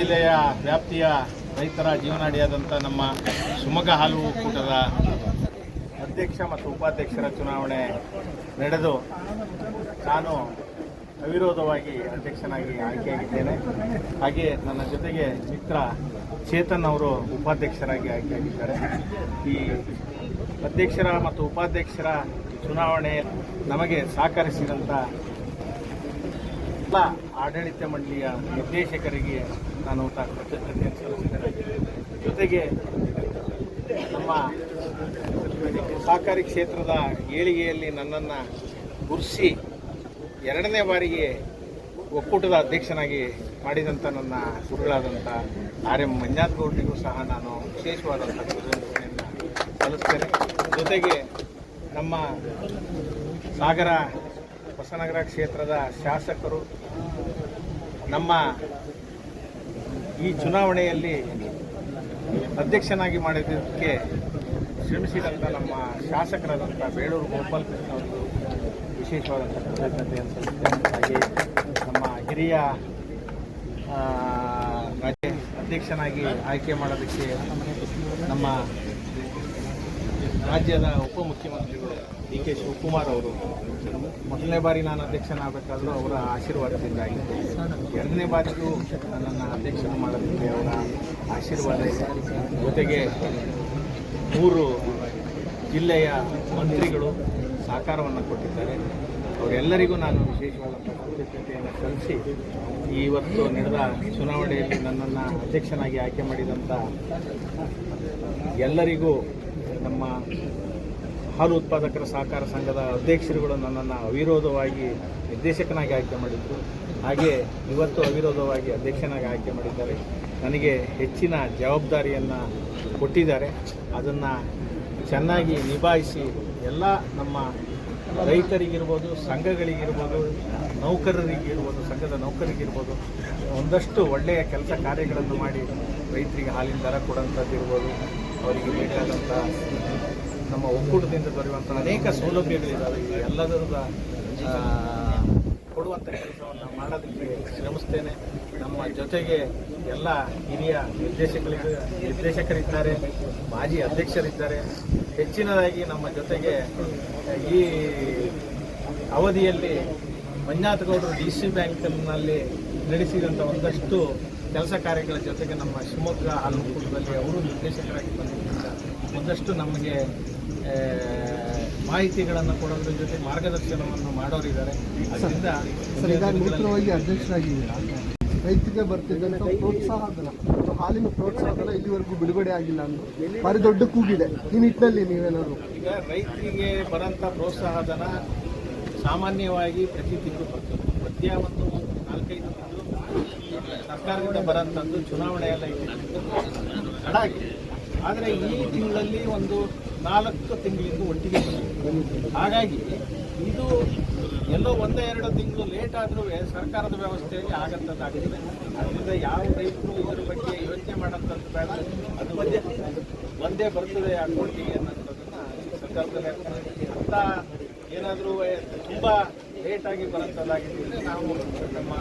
ಜಿಲ್ಲೆಯ ವ್ಯಾಪ್ತಿಯ ರೈತರ ಜೀವನಾಡಿಯಾದಂಥ ನಮ್ಮ ಶಿವಮೊಗ್ಗ ಹಾಲು ಒಕ್ಕೂಟದ ಅಧ್ಯಕ್ಷ ಮತ್ತು ಉಪಾಧ್ಯಕ್ಷರ ಚುನಾವಣೆ ನಡೆದು ನಾನು ಅವಿರೋಧವಾಗಿ ಅಧ್ಯಕ್ಷನಾಗಿ ಆಯ್ಕೆಯಾಗಿದ್ದೇನೆ. ಹಾಗೆ ನನ್ನ ಜೊತೆಗೆ ಮಿತ್ರ ಚೇತನ್ ಅವರು ಉಪಾಧ್ಯಕ್ಷರಾಗಿ ಆಯ್ಕೆಯಾಗಿದ್ದಾರೆ. ಈ ಅಧ್ಯಕ್ಷರ ಮತ್ತು ಉಪಾಧ್ಯಕ್ಷರ ಚುನಾವಣೆ ನಮಗೆ ಸಹಕರಿಸಿದಂಥ ಎಲ್ಲ ಆಡಳಿತ ಮಂಡಳಿಯ ನಿರ್ದೇಶಕರಿಗೆ ನಾನು ತ- ಕೃತಜ್ಞತೆಯನ್ನು ಸಲ್ಲಿಸಿದ್ದೇನೆ ಜೊತೆಗೆ ನಮ್ಮ ಸಹಕಾರಿ ಕ್ಷೇತ್ರದ ಏಳಿಗೆಯಲ್ಲಿ ನನ್ನನ್ನು ಗುರುಸಿ ಎರಡನೇ ಬಾರಿಗೆ ಒಕ್ಕೂಟದ ಅಧ್ಯಕ್ಷನಾಗಿ ಮಾಡಿದಂಥ ನನ್ನ ಗುರುಗಳಾದಂಥ ಆರ್ ಎಂ ಮಂಜಾತ್ ಸಹ ನಾನು ವಿಶೇಷವಾದಂಥ ಕೃತಜ್ಞತೆಯನ್ನು ಸಲ್ಲಿಸ್ತೇನೆ ಜೊತೆಗೆ ನಮ್ಮ ಸಾಗರ ಹೊಸನಗರ ಕ್ಷೇತ್ರದ ಶಾಸಕರು ನಮ್ಮ ಈ ಚುನಾವಣೆಯಲ್ಲಿ ಅಧ್ಯಕ್ಷನಾಗಿ ಮಾಡಿದ್ದಕ್ಕೆ ಶ್ರಮಿಸಿದಂಥ ನಮ್ಮ ಶಾಸಕರಾದಂಥ ಬೇಳೂರು ಗೋಪಾಲ್ ಕೃಷ್ಣ ಅವರು ವಿಶೇಷವಾದಂಥ ಕೃತಜ್ಞತೆ ಅಂತ ಹಾಗೆ ನಮ್ಮ ಹಿರಿಯ ಅಧ್ಯಕ್ಷನಾಗಿ ಆಯ್ಕೆ ಮಾಡೋದಕ್ಕೆ ನಮ್ಮ ರಾಜ್ಯದ ಉಪಮುಖ್ಯಮಂತ್ರಿಗಳು ಡಿ ಕೆ ಶಿವಕುಮಾರ್ ಅವರು. ಮೊದಲನೇ ಬಾರಿ ನಾನು ಅಧ್ಯಕ್ಷನಾಗಬೇಕಾದ್ರೂ ಅವರ ಆಶೀರ್ವಾದದಿಂದ ಆಗಿದೆ ಎರಡನೇ ಬಾರಿಗೂ ನನ್ನನ್ನು ಅಧ್ಯಕ್ಷನ ಮಾಡೋದಕ್ಕೆ ಅವರ ಆಶೀರ್ವಾದ ಜೊತೆಗೆ ಮೂರು ಜಿಲ್ಲೆಯ ಮಂತ್ರಿಗಳು ಸಹಕಾರವನ್ನು ಕೊಟ್ಟಿದ್ದಾರೆ. ಅವರೆಲ್ಲರಿಗೂ ನಾನು ವಿಶೇಷವಾದಂಥ ಕೃತಜ್ಞತೆಯನ್ನು ಸಲ್ಲಿಸಿ ಇವತ್ತು ನಡೆದ ಚುನಾವಣೆಯಲ್ಲಿ ನನ್ನನ್ನು ಅಧ್ಯಕ್ಷನಾಗಿ ಆಯ್ಕೆ ಮಾಡಿದಂಥ ಎಲ್ಲರಿಗೂ ನಮ್ಮ ಹಾಲು ಉತ್ಪಾದಕರ ಸಹಕಾರ ಸಂಘದ ಅಧ್ಯಕ್ಷರುಗಳು ನನ್ನನ್ನು ಅವಿರೋಧವಾಗಿ ನಿರ್ದೇಶಕನಾಗಿ ಆಯ್ಕೆ ಮಾಡಿದ್ದರು ಹಾಗೆ ಇವತ್ತು ಅವಿರೋಧವಾಗಿ ಅಧ್ಯಕ್ಷನಾಗಿ ಆಯ್ಕೆ ಮಾಡಿದ್ದಾರೆ. ನನಗೆ ಹೆಚ್ಚಿನ ಜವಾಬ್ದಾರಿಯನ್ನು ಕೊಟ್ಟಿದ್ದಾರೆ. ಅದನ್ನು ಚೆನ್ನಾಗಿ ನಿಭಾಯಿಸಿ ಎಲ್ಲ ನಮ್ಮ ರೈತರಿಗಿರ್ಬೋದು, ಸಂಘಗಳಿಗಿರ್ಬೋದು, ನೌಕರರಿಗಿರ್ಬೋದು, ಸಂಘದ ನೌಕರಿಗಿರ್ಬೋದು ಒಂದಷ್ಟು ಒಳ್ಳೆಯ ಕೆಲಸ ಕಾರ್ಯಗಳನ್ನು ಮಾಡಿ ರೈತರಿಗೆ ಹಾಲಿನ ದರ ಕೊಡೋಂಥದ್ದು ಇರ್ಬೋದು ಅವರಿಗೆ ಬೇಕಾದಂಥ ನಮ್ಮ ಒಕ್ಕೂಟದಿಂದ ದೊರೆಯುವಂಥ ಅನೇಕ ಸೌಲಭ್ಯಗಳಿದ್ದಾವೆ. ಆ, ಕೊಡುವಂಥ ಕೆಲಸವನ್ನು ಮಾಡೋದಕ್ಕೆ ಶ್ರಮಿಸ್ತೇನೆ. ನಮ್ಮ ಜೊತೆಗೆ ಎಲ್ಲ ಹಿರಿಯ ನಿರ್ದೇಶಕರಿಗೆ ನಿರ್ದೇಶಕರಿದ್ದಾರೆ ಮಾಜಿ ಅಧ್ಯಕ್ಷರಿದ್ದಾರೆ. ಹೆಚ್ಚಿನದಾಗಿ ನಮ್ಮ ಜೊತೆಗೆ ಈ ಅವಧಿಯಲ್ಲಿ ಮಂಜಾತ್ ಗೌಡರು ಡಿ ಸಿ ಬ್ಯಾಂಕ್ನಲ್ಲಿ ನಡೆಸಿದಂಥ ಒಂದಷ್ಟು ಕೆಲಸ ಕಾರ್ಯಗಳ ಜೊತೆಗೆ ನಮ್ಮ ಶಿವಮೊಗ್ಗ ಒಕ್ಕೂಟದಲ್ಲಿ ಅವರು ನಿರ್ದೇಶಕರಾಗಿ ಬಂದಿದ್ದಾರೆ ಒಂದಷ್ಟು ನಮಗೆ ಮಾಹಿತಿಗಳನ್ನು ಕೊಡೋದ್ರ ಜೊತೆ ಮಾರ್ಗದರ್ಶನವನ್ನು ಮಾಡೋರಿದ್ದಾರೆ ಅದರಿಂದ ಅಧ್ಯಕ್ಷರಾಗಿದ್ದೀರಾ? ರೈತರಿಗೆ ಬರ್ತಿದ್ದಂಥ ಪ್ರೋತ್ಸಾಹ ಧನ ಹಾಲಿನ ಪ್ರೋತ್ಸಾಹ ಧನ ಇಲ್ಲಿವರೆಗೂ ಬಿಡುಗಡೆ ಆಗಿಲ್ಲ ಅನ್ನೋದು ಭಾರಿ ದೊಡ್ಡ ಕೂಗಿದೆ. ಈ ನಿಟ್ಟಿನಲ್ಲಿ ನೀವೇನಾದ್ರು ಈಗ ರೈತರಿಗೆ ಬರೋಂಥ ಪ್ರೋತ್ಸಾಹಧನ ಸಾಮಾನ್ಯವಾಗಿ ಪ್ರತಿ ತಿಂಗಳು ಬರ್ತದೆ. ಮಧ್ಯ ಒಂದು ನಾಲ್ಕೈದು ಸರ್ಕಾರದಿಂದ ಬರೋಂಥದ್ದು ಚುನಾವಣೆ ಎಲ್ಲ ತಡಾಗಿ ಆದರೆ ಈ ತಿಂಗಳಲ್ಲಿ ಒಂದು ನಾಲ್ಕು ತಿಂಗಳಿಂದ ಒಟ್ಟಿಗೆ ಹಾಗಾಗಿ ಇದು ಎಲ್ಲೋ ಒಂದೇ ಎರಡು ತಿಂಗಳು ಲೇಟ್ ಆದರೂ ಸರ್ಕಾರದ ವ್ಯವಸ್ಥೆಯಲ್ಲಿ ಆಗಂಥದ್ದಾಗಿದೆ ಅದರಿಂದ ಯಾವ ರೈತರು ಇದ್ರ ಬಗ್ಗೆ ಯೋಚನೆ ಮಾಡೋಂಥದ್ದು ಬೇಡ. ಅದು ಒಂದೇ ಒಂದೇ ಬರ್ತದೆ ಅಕೌಂಟಿಗೆ ಅನ್ನೋಂಥದ್ದನ್ನು ಸರ್ಕಾರದಲ್ಲಿ ಅಂತ ಏನಾದರೂ ತುಂಬ ಲೇಟಾಗಿ ಬರೋಂಥದ್ದಾಗಿದೆ ನಾವು ನಮ್ಮ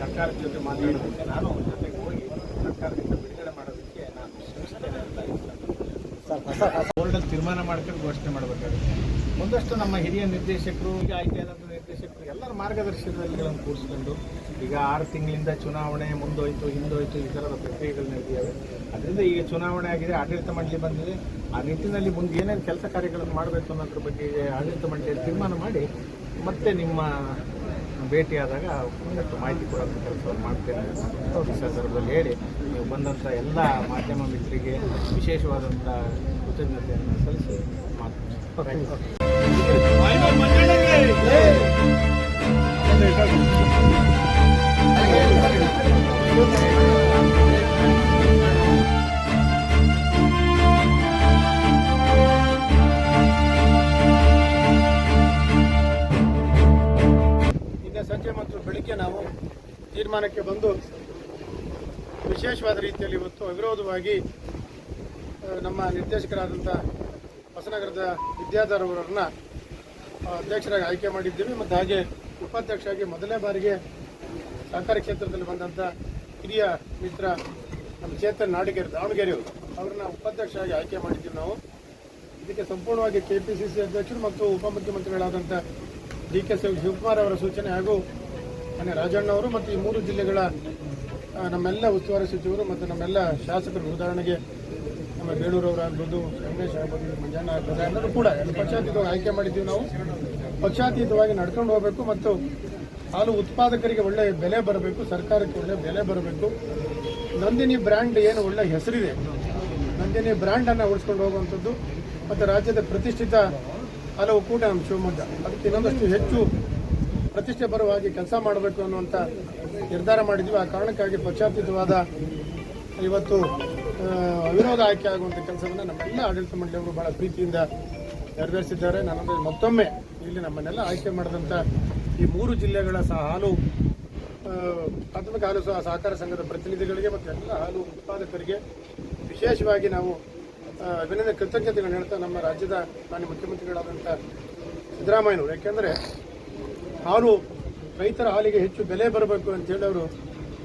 ಸರ್ಕಾರದ ಜೊತೆ ಮಾತಾಡೋದಕ್ಕೆ ನಾನು ಅವ್ರ ಜೊತೆಗೆ ಹೋಗಿ ಸರ್ಕಾರದಿಂದ ಬಿಡುಗಡೆ ಮಾಡೋದಕ್ಕೆ ನಾನು ಶ್ರಮಿಸ್ತೇನೆ ಅಂತ ಬೋರ್ಡಲ್ಲಿ ತೀರ್ಮಾನ ಮಾಡ್ಕೊಂಡು ಘೋಷಣೆ ಮಾಡಬೇಕಾಗುತ್ತೆ. ಒಂದಷ್ಟು ನಮ್ಮ ಹಿರಿಯ ನಿರ್ದೇಶಕರು, ಈಗ ಆದಂತಹ ನಿರ್ದೇಶಕರು, ಎಲ್ಲರ ಮಾರ್ಗದರ್ಶನದಲ್ಲಿ ಕೂರಿಸ್ಕೊಂಡು ಈಗ ಆರು ತಿಂಗಳಿಂದ ಚುನಾವಣೆ ಮುಂದೋಯ್ತು, ಹಿಂದೋಯ್ತು, ಈ ಥರದ ಪ್ರಕ್ರಿಯೆಗಳು ನಡೆದಿದ್ದಾವೆ. ಅದರಿಂದ ಈಗ ಚುನಾವಣೆ ಆಗಿದೆ, ಆಡಳಿತ ಮಂಡಳಿ ಬಂದಿದೆ. ಆ ನಿಟ್ಟಿನಲ್ಲಿ ಮುಂದೆ ಏನೇನು ಕೆಲಸ ಕಾರ್ಯಗಳನ್ನು ಮಾಡಬೇಕು ಅನ್ನೋದ್ರ ಬಗ್ಗೆ ಆಡಳಿತ ಮಂಡಳಿಯಲ್ಲಿ ತೀರ್ಮಾನ ಮಾಡಿ ಮತ್ತೆ ನಿಮ್ಮ ಭೇಟಿಯಾದಾಗ ಒಂದಷ್ಟು ಮಾಹಿತಿ ಕೊಡೋಂಥ ಕೆಲಸವನ್ನು ಮಾಡ್ತೇನೆ ಅಂತ ಈ ಸಂದರ್ಭದಲ್ಲಿ ಹೇಳಿ ನೀವು ಬಂದಂಥ ಎಲ್ಲ ಮಾಧ್ಯಮ ಮಿತ್ರರಿಗೆ ವಿಶೇಷವಾದಂಥ ಕೃತಜ್ಞತೆಯನ್ನು ಸಲ್ಲಿಸಿ ಮಾತು ತೀರ್ಮಾನಕ್ಕೆ ಬಂದು ವಿಶೇಷವಾದ ರೀತಿಯಲ್ಲಿ ಇವತ್ತು ಅವಿರೋಧವಾಗಿ ನಮ್ಮ ನಿರ್ದೇಶಕರಾದಂಥ ಹೊಸನಗರದ ವಿದ್ಯಾಧರ್ ಅವರನ್ನು ಅಧ್ಯಕ್ಷರಾಗಿ ಆಯ್ಕೆ ಮಾಡಿದ್ದೀವಿ. ಮತ್ತು ಹಾಗೆ ಉಪಾಧ್ಯಕ್ಷರಾಗಿ ಮೊದಲನೇ ಬಾರಿಗೆ ಸಹಕಾರಿ ಕ್ಷೇತ್ರದಲ್ಲಿ ಬಂದಂಥ ಹಿರಿಯ ಮಿತ್ರ ನಮ್ಮ ಚೇತನ್ ನಾಡಿಗೇರಿ ದಾವಣಗೆರೆಯವರು ಅವ್ರನ್ನ ಉಪಾಧ್ಯಕ್ಷರಾಗಿ ಆಯ್ಕೆ ಮಾಡಿದ್ದೀವಿ ನಾವು. ಇದಕ್ಕೆ ಸಂಪೂರ್ಣವಾಗಿ ಕೆಪಿಸಿಸಿ ಅಧ್ಯಕ್ಷರು ಮತ್ತು ಉಪಮುಖ್ಯಮಂತ್ರಿಗಳಾದಂಥ ಡಿ ಕೆ ಶಿವಕುಮಾರ್ ಅವರ ಸೂಚನೆ ಹಾಗೂ ಮನೆ ರಾಜಣ್ಣ ಅವರು ಮತ್ತು ಈ ಮೂರು ಜಿಲ್ಲೆಗಳ ನಮ್ಮೆಲ್ಲ ಉಸ್ತುವಾರಿ ಸಚಿವರು ಮತ್ತು ನಮ್ಮೆಲ್ಲ ಶಾಸಕರು ಉದಾಹರಣೆಗೆ ನಮ್ಮ ಬೇಳೂರವರು ಆಗ್ಬೋದು ರಮೇಶ್ ಆಗ್ಬೋದು, ಮಂಜಣ್ಣ ಆಗ್ಬೋದು, ಎಲ್ಲರೂ ಕೂಡ ಪಕ್ಷಾತೀತವಾಗಿ ಆಯ್ಕೆ ಮಾಡಿದ್ದೀವಿ ನಾವು. ಪಕ್ಷಾತೀತವಾಗಿ ನಡ್ಕೊಂಡು ಹೋಗಬೇಕು ಮತ್ತು ಹಾಲು ಉತ್ಪಾದಕರಿಗೆ ಒಳ್ಳೆ ಬೆಲೆ ಬರಬೇಕು, ಸರ್ಕಾರಕ್ಕೆ ಒಳ್ಳೆ ಬೆಲೆ ಬರಬೇಕು. ನಂದಿನಿ ಬ್ರ್ಯಾಂಡ್ ಏನು ಒಳ್ಳೆ ಹೆಸರಿದೆ. ನಂದಿನಿ ಬ್ರ್ಯಾಂಡನ್ನು ಉಳಿಸ್ಕೊಂಡು ಹೋಗುವಂಥದ್ದು ಮತ್ತು ರಾಜ್ಯದ ಪ್ರತಿಷ್ಠಿತ ಹಲವು ಕೂಡ ನಮ್ಮ ಶಿವಮೊಗ್ಗ. ಅದಕ್ಕೆ ಇನ್ನೊಂದಷ್ಟು ಹೆಚ್ಚು ಪ್ರತಿಷ್ಠೆ ಬರುವ ಹಾಗೆ ಕೆಲಸ ಮಾಡಬೇಕು ಅನ್ನುವಂಥ ನಿರ್ಧಾರ ಮಾಡಿದ್ವಿ. ಆ ಕಾರಣಕ್ಕಾಗಿ ಪಕ್ಷಾತೀತವಾದ ಇವತ್ತು ಅವಿರೋಧ ಆಯ್ಕೆ ಆಗುವಂಥ ಕೆಲಸವನ್ನು ನಮ್ಮೆಲ್ಲ ಆಡಳಿತ ಮಂಡಳಿಯವರು ಬಹಳ ಪ್ರೀತಿಯಿಂದ ನೆರವೇರಿಸಿದ್ದಾರೆ. ನಾನು ಮತ್ತೊಮ್ಮೆ ಇಲ್ಲಿ ನಮ್ಮನ್ನೆಲ್ಲ ಆಯ್ಕೆ ಮಾಡಿದಂಥ ಈ ಮೂರು ಜಿಲ್ಲೆಗಳ ಸಹ ಹಾಲು ಪ್ರಾಥಮಿಕ ಹಾಲು ಸಹ ಸಹಕಾರ ಸಂಘದ ಪ್ರತಿನಿಧಿಗಳಿಗೆ ಮತ್ತು ಎಲ್ಲ ಹಾಲು ಉತ್ಪಾದಕರಿಗೆ ವಿಶೇಷವಾಗಿ ನಾವು ಅಭಿನಂದನೆ, ಕೃತಜ್ಞತೆಗಳನ್ನು ಹೇಳ್ತಾ ನಮ್ಮ ರಾಜ್ಯದ ಮಾನ್ಯ ಮುಖ್ಯಮಂತ್ರಿಗಳಾದಂಥ ಸಿದ್ದರಾಮಯ್ಯನವರು. ಯಾಕೆಂದರೆ ಹಾಲು ರೈತರ ಹಾಲಿಗೆ ಹೆಚ್ಚು ಬೆಲೆ ಬರಬೇಕು ಅಂತೇಳಿ ಅವರು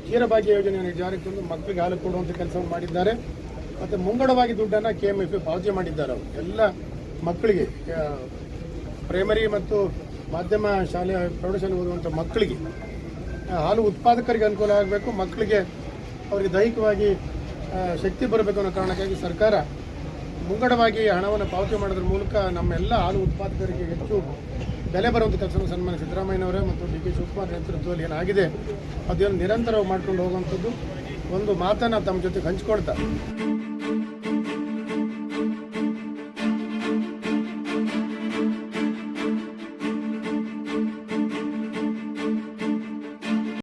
ಕ್ಷೀರಭಾಗ್ಯ ಯೋಜನೆಯನ್ನು ಜಾರಿಗೆ ತಂದು ಮಕ್ಕಳಿಗೆ ಹಾಲು ಕೊಡುವಂಥ ಕೆಲಸವನ್ನು ಮಾಡಿದ್ದಾರೆ. ಮತ್ತು ಮುಂಗಡವಾಗಿ ದುಡ್ಡನ್ನು ಕೆ ಎಂ ಎಫ್ ಪಾವತಿ ಮಾಡಿದ್ದಾರೆ ಅವರು. ಎಲ್ಲ ಮಕ್ಕಳಿಗೆ ಪ್ರೈಮರಿ ಮತ್ತು ಮಾಧ್ಯಮ ಶಾಲೆ, ಪ್ರೌಢಶಾಲೆ ಓದುವಂಥ ಮಕ್ಕಳಿಗೆ ಹಾಲು ಉತ್ಪಾದಕರಿಗೆ ಅನುಕೂಲ ಆಗಬೇಕು ಮಕ್ಕಳಿಗೆ ಅವರಿಗೆ ದೈಹಿಕವಾಗಿ ಶಕ್ತಿ ಬರಬೇಕು ಅನ್ನೋ ಕಾರಣಕ್ಕಾಗಿ ಸರ್ಕಾರ ಮುಂಗಡವಾಗಿ ಹಣವನ್ನು ಪಾವತಿ ಮಾಡೋದ್ರ ಮೂಲಕ ನಮ್ಮೆಲ್ಲ ಹಾಲು ಉತ್ಪಾದಕರಿಗೆ ಹೆಚ್ಚು ಬೆಲೆ ಬರುವಂಥ ಕೆಲಸವನ್ನು ಸನ್ಮಾನ ಸಿದ್ದರಾಮಯ್ಯನವರೇ ಮತ್ತು ಡಿ ಕೆ ಶಿವಕುಮಾರ್ ನೇತೃತ್ವದಲ್ಲಿ ಏನಾಗಿದೆ ಅದೇನು ನಿರಂತರವಾಗಿ ಮಾಡ್ಕೊಂಡು ಹೋಗುವಂಥದ್ದು, ಒಂದು ಮಾತನ್ನು ತಮ್ಮ ಜೊತೆ ಹಂಚ್ಕೊಳ್ತಾ.